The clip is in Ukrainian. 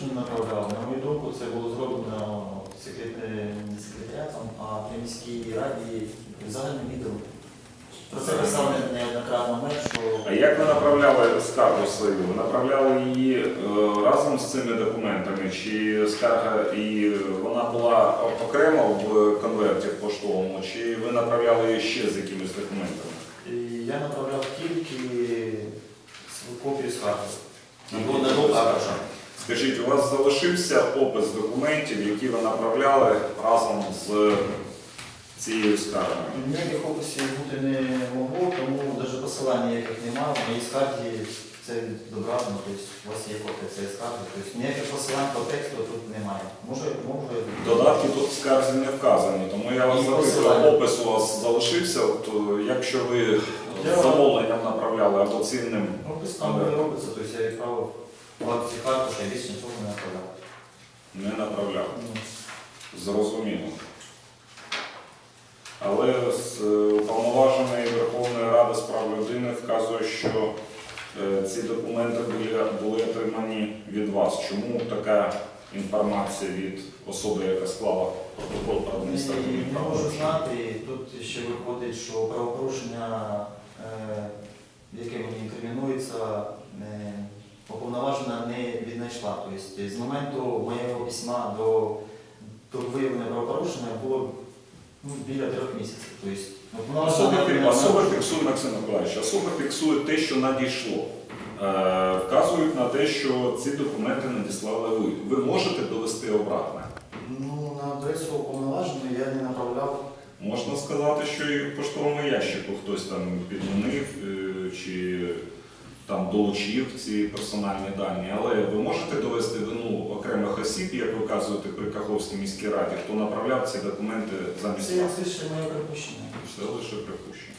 точно не направляв. На мою думку, це було зроблено не секретаріатом, а при міській раді загальним відділом. Про це писав неоднократно мер, що А як ви направляли скаргу свою? Ви направляли її е, разом з цими документами? Чи скарга і вона була окремо в конверті в поштовому, чи ви направляли її ще з якимись документами? і я направляв тільки свою копію скарги. Або на копію скарги. аркуша. Скажіть, у вас залишився опис документів, які ви направляли разом з цією скаргою? Ніяких описів бути не могло, тому навіть посилання ніяких немає. В моїй скаргі це добравно, тобто у вас є копія цієї скарги. Тобто ніяких посилань по тексту тут немає. Може, може. Додатки тут в скарзі не вказані, тому я вас І запитую, посилання. опис у вас залишився, От, е, якщо ви Я- з замовленням направляли або цінним Опис там не робиться, тобто я відправив цих аркушах, я більше нічого не направляв. не направляли. Ну, Зрозуміло. Але е, уповноважений Верховної Ради з прав людини вказує, що е, ці документи були, були отримані від вас. Чому така інформація від особи, яка склала протокол про адміністративні не можу знати, тут ще виходить, що правопорушення, е, яке мені інкримінується, уповноважена не віднайшла. Тобто з моменту моєго письма до, до виявлення правопорушення було ну, біля трьох місяців. Тобто, Особа, уповноважена особа фіксує, Максим Миколаївич, особа фіксує те, що надійшло. Е, вказують на те, що ці документи надіслали ви. Ви можете довести обратне. Ну, на адресу уповноваженої я не направляв. Можна сказати, що і в поштовому ящику хтось там підмінив е, чи там долучив ці персональні дані, але ви можете довести вину окремих осіб, як ви вказуєте при Каховській міській раді, хто направляв ці документи замість Це вас. лише моє припущення. Все лише припущення.